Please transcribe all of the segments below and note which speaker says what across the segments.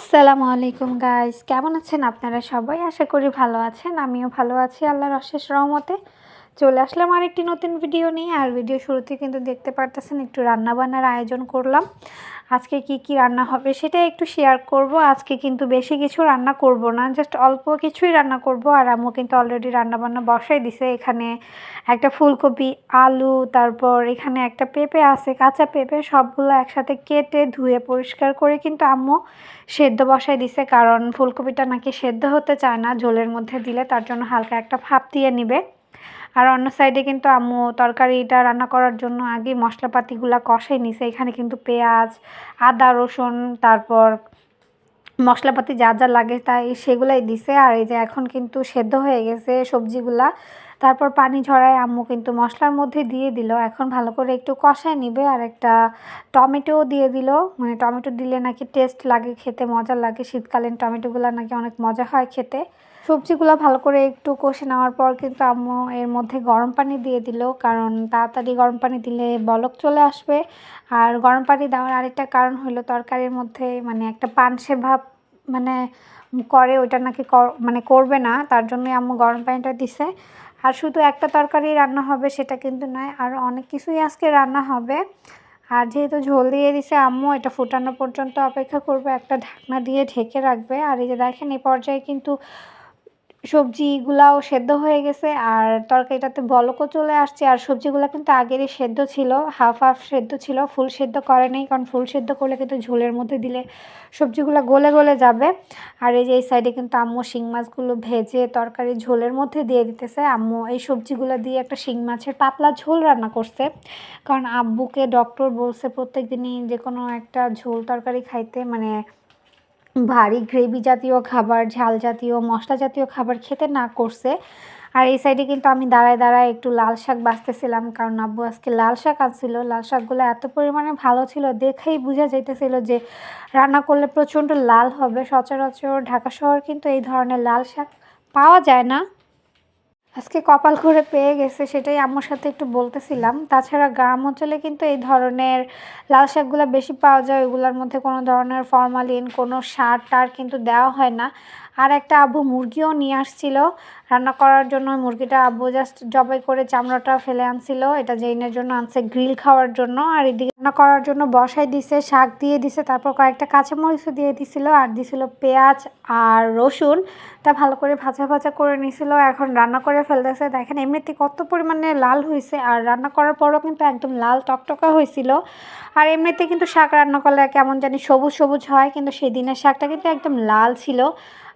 Speaker 1: আসসালামু আলাইকুম গাইস কেমন আছেন আপনারা? সবাই আশা করি ভালো আছেন। আমিও ভালো আছি, আল্লাহর অশেষ রহমতে। চলে আসলাম আর একটি নতুন ভিডিও নিয়ে। আর ভিডিও শুরুতে কিন্তু দেখতে পারতেছেন, একটু রান্নাবান্নার আয়োজন করলাম। আজকে কি কি রান্না হবে সেটা একটু শেয়ার করব। আজকে কিন্তু বেশি কিছু রান্না করব না জাস্ট অল্প কিছুই রান্না করব। আর আম্মু কিন্তু অলরেডি রান্নাবান্না বসাই দিছে। এখানে একটা ফুলকপি, আলু, তারপর এখানে একটা পেঁপে আছে, কাঁচা পেঁপে, সবগুলো একসাথে কেটে ধুয়ে পরিষ্কার করে কিন্তু আম্মু সেদ্ধ বসাই দিছে। কারণ ফুলকপিটা নাকি সেদ্ধ হতে চায় না, ঝোলের মধ্যে দিলে তার জন্য হালকা একটা ভাপ দিয়ে নিবে। আর অন্য সাইডে কিন্তু আম্মু তরকারিটা রান্না করার জন্য আগে মশলাপাতিগুলো কষাই নিছে এখানে কিন্তু পেঁয়াজ, আদা, রসুন, তারপর মশলাপাতি যা যা লাগে তাই সেগুলাই দিছে। আর এই যে এখন কিন্তু সেদ্ধ হয়ে গেছে সবজিগুলা, তারপর পানি ঝরায় আম্মু কিন্তু মশলার মধ্যে দিয়ে দিল। এখন ভালো করে একটু কষায় নিবে আর একটা টমেটোও দিয়ে দিল। মানে টমেটো দিলে নাকি টেস্ট লাগে, খেতে মজা লাগে। শীতকালীন টমেটোগুলো নাকি অনেক মজা হয় খেতে। সবজিগুলো ভালো করে একটু কষে নেওয়ার পর কিন্তু আম্মু এর মধ্যে গরম পানি দিয়ে দিল। কারণ তাড়াতাড়ি গরম পানি দিলে বলক চলে আসবে। আর গরম পানি দেওয়ার আরেকটা কারণ হলো তরকারির মধ্যে মানে একটা পানসে ভাব মানে করে ওইটা নাকি মানে করবে না, তার জন্যই আম্মু গরম পানিটা দিছে। আর শুধু একটা তরকারি রান্না হবে সেটা কিন্তু নয়, আর অনেক কিছুই আজকে রান্না হবে। আর যেহেতু ঝোল দিয়ে দিছে আম্মু, এটা ফুটানো পর্যন্ত অপেক্ষা করবে। একটা ঢাকনা দিয়ে ঢেকে রাখবে। আর এই যে দেখেন এই পর্যায়ে কিন্তু সবজিগুলাও সেদ্ধ হয়ে গেছে, আর তরকারিটাতে বলকও চলে আসছে, আর সবজিগুলো কিন্তু আগেরই সেদ্ধ ছিল হাফ হাফ সেদ্ধ ছিল, ফুল সেদ্ধ করে নেই, কারণ ফুল সেদ্ধ করলে কিন্তু ঝোলের মধ্যে দিলে সবজিগুলো গলে গলে যাবে। আর এই যে এই সাইডে কিন্তু আম্মু শিং মাছগুলো ভেজে তরকারি ঝোলের মধ্যে দিয়ে দিতেছে। আম্মু এই সবজিগুলো দিয়ে একটা শিং মাছের পাতলা ঝোল রান্না করছে, কারণ আব্বুকে ডক্টর বলছে প্রত্যেক দিনই যে কোনো একটা ঝোল তরকারি খাইতে মানে ভারী গ্রেভি জাতীয় খাবার, ঝাল জাতীয়, মশলা জাতীয় খাবার খেতে না করছে। আর এই সাইডে কিন্তু আমি দাঁড়ায় দাঁড়ায় একটু লাল শাক বাঁচতেছিলাম কারণ আব্বু আজকে লাল শাক আনছিল। লাল শাকগুলো এত পরিমাণে ভালো ছিল, দেখেই বোঝা যাইতেছিল যে রান্না করলে প্রচণ্ড লাল হবে। সচরাচর ঢাকা শহর কিন্তু এই ধরনের লাল শাক পাওয়া যায় না। আজকে কপাল করে পেয়ে গেছে, সেটাই আম্মুর সাথে একটু বলতেছিলাম। তাছাড়া গ্রাম অঞ্চলে কিন্তু এই ধরনের লাল শাকগুলো বেশি পাওয়া যায়, ওইগুলোর মধ্যে কোনো ধরনের ফরমালিন, কোনো সার টার কিন্তু দেওয়া হয় না। আর একটা আব্বু মুরগিও নিয়ে আসছিল, রান্না করার জন্য মুরগিটা আব্বু জাস্ট জবাই করে চামড়াটা ফেলে আনছিল, এটা জেইনের জন্য আনছে, গ্রিল খাওয়ার জন্য, আর এদিকে রান্না করার জন্য বসাই দিছে, শাক দিয়ে দিছে, তারপর কয়েকটা কাঁচামরিচও দিয়ে দিছিল আর দিছিল পেঁয়াজ আর রসুন। তা ভালো করে ভাজা ভাজা করে নিছিল, এখন রান্না করে ফেলতেছে। দেখেন, এমনিতে কত পরিমাণে লাল হয়েছে, আর রান্না করার পরও কিন্তু একদম লাল টকটকা হয়েছিল। আর এমনিতে কিন্তু শাক রান্না করলে কেমন জানি সবুজ সবুজ হয়, কিন্তু সেই দিনের শাকটা কিন্তু একদম লাল ছিল।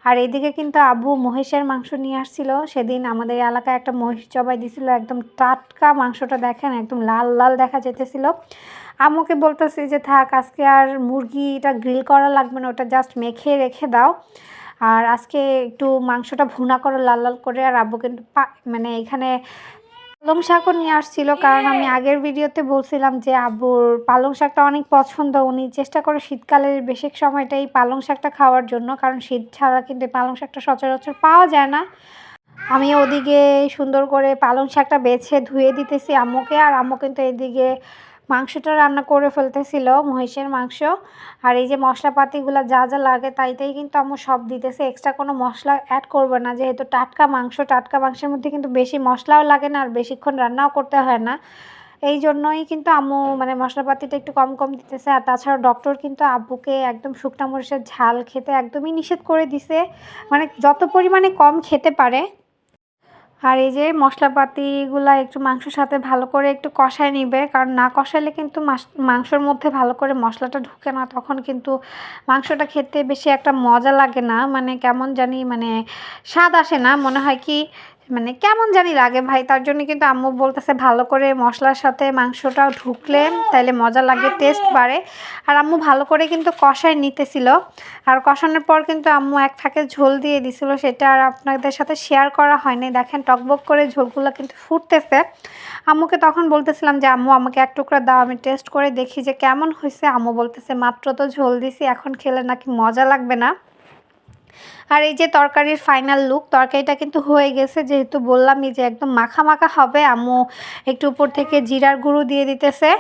Speaker 1: আর এদিকে কিন্তু আব্বু মহিষের মাংস নিয়ে আসছিল। সেদিন আমাদের এলাকায় একটা মহিষ জবাই দিছিল, একদম টাটকা মাংসটা দেখেন, একদম লাল লাল দেখা যেতেছিল আম্মুকে বলতেছি যে, থাক, আজকে আর মুরগিটা গ্রিল করা লাগবে না, ওটা জাস্ট মেখে রেখে দাও। আর আজকে একটু মাংসটা ভুনা করে লাল লাল করে। আর আব্বু কিন্তু মানে এখানে পালং শাকও নিয়ে আসছিল, কারণ আমি আগের ভিডিওতে বলছিলাম যে, আব্বুর পালং শাকটা অনেক পছন্দ, উনি চেষ্টা করে শীতকালের বেশি সময়টাই পালং শাকটা খাওয়ার জন্য, কারণ শীত ছাড়া কিন্তু পালং শাকটা সচরাচর পাওয়া যায় না। আমি ওদিকে সুন্দর করে পালং শাকটা বেছে ধুয়ে দিতেছি আম্মুকে, আর আম্মু কিন্তু এদিকে মাংসটা রান্না করে ফেলতেছিল, মহিষের মাংস। আর এই যে মশলাপাতিগুলো যা যা লাগে তাইতেই কিন্তু আম্মু সব দিতেছে। এক্সট্রা কোনো মশলা অ্যাড করবে না, যেহেতু টাটকা মাংস, টাটকা মাংসের মধ্যে কিন্তু বেশি মশলাও লাগে না আর বেশিক্ষণ রান্নাও করতে হয় না। এই জন্যই কিন্তু আম্মু মানে মশলাপাতিটা একটু কম কম দিতেছে। আর তাছাড়া ডক্টর কিন্তু আব্বুকে একদম শুকনা মরিচের ঝাল খেতে একদমই নিষেধ করে দিছে। মানে যত পরিমাণে কম খেতে পারে আর এই যে মশলাপাতিগুলা একটু মাংসর সাথে ভালো করে একটু কষায় নিবে, কারণ না কষাইলে কিন্তু মাংসর মধ্যে ভালো করে মশলাটা ঢুকে না, তখন কিন্তু মাংসটা খেতে বেশি একটা মজা লাগে না। মানে কেমন জানি মানে স্বাদ আসে না। মনে হয় কি মানে কেমন জানি লাগে ভাই তার জন্য কিন্তু আম্মু বলতেছে ভালো করে মশলার সাথে মাংসটাও ঢুকলে তাইলে মজা লাগে টেস্ট বাড়ে। আর আম্মু ভালো করে কিন্তু কষায় নিতেছিল। আর কষানোর পর কিন্তু আম্মু এক ফাঁকে ঝোল দিয়ে দিছিল সেটা আর আপনাদের সাথে শেয়ার করা হয়নি। দেখেন টকবক করে ঝোলগুলো কিন্তু ফুটতেছে। আম্মুকে তখন বলতেছিলাম যে আম্মু আমাকে এক টুকরা দাও আমি টেস্ট করে দেখি যে কেমন হয়েছে আম্মু বলতেছে মাত্র তো ঝোল দিছি এখন খেলে নাকি মজা লাগবে না। আর এই যে তরকারির ফাইনাল লুক তরকারিটা কিন্তু হয়ে গেছে, যেহেতু বললামই যে একদম মাখা মাখা হবে, আম্মু একটু উপর থেকে জিরার গুঁড়ো দিয়ে দিতেছে।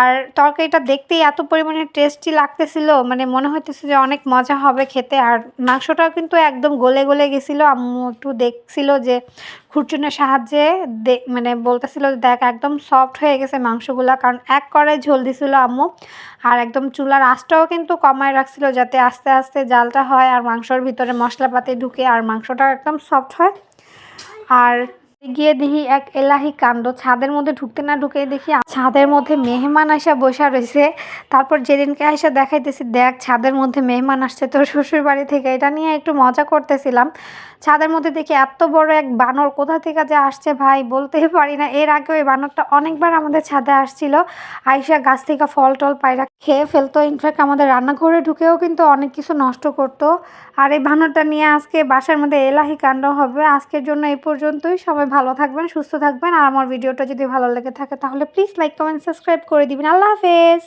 Speaker 1: আর তরকারিটা দেখতেই এত পরিমাণে টেস্টি লাগতেছিল মানে মনে হইতেছে যে অনেক মজা হবে খেতে। আর মাংসটাও কিন্তু একদম গলে গলে গেছিল। আম্মু একটু দেখছিল যে খুরচুনের সাহায্যে মানে বলতেছিল দেখ, একদম সফট হয়ে গেছে মাংসগুলো। কারণ এক কড়াই ঝোল দিছিল আম্মু। আর একদম চুলার আঁচটাও কিন্তু কমায় রাখছিল যাতে আস্তে আস্তে জালটা হয় আর মাংসর ভিতরে মশলাপাতি ঢুকে আর মাংসটা একদম সফট হয়। আর গিয়ে দেখি এক এলাহি কাণ্ড। ছাদের মধ্যে ঢুকতে না ঢুকে দেখি ছাদের মধ্যে মেহমান আসা বসা রয়েছে। তারপর যেদিনকে আসা দেখাইতেছি, দেখ ছাদের মধ্যে মেহমান আসছে। তোর শ্বশুর বাড়ি থেকে এটা নিয়ে একটু মজা করতেছিলাম। ছাদের মধ্যে দেখি এত বড় এক বানর কোথা থেকে যে আসছে ভাই বলতেই পারি না। এর আগে ওই বানরটা অনেকবার আমাদের ছাদে আসছিল। আইসা গাছ থেকে ফল টল পায়রা খেয়ে ফেলতো। ইনফ্যাক্ট আমাদের রান্নাঘরে ঢুকেও কিন্তু অনেক কিছু নষ্ট করতো। আর এই বানরটা নিয়ে আজকে বাসার মধ্যে এলাহি কাণ্ড হবে। আজকের জন্য এই পর্যন্তই। সবাই ভালো থাকবেন, সুস্থ থাকবেন। আর আমার ভিডিওটা যদি ভালো লেগে থাকে তাহলে প্লিজ লাইক কমেন্ট সাবস্ক্রাইব করে দিবেন। আল্লাহ হাফেজ।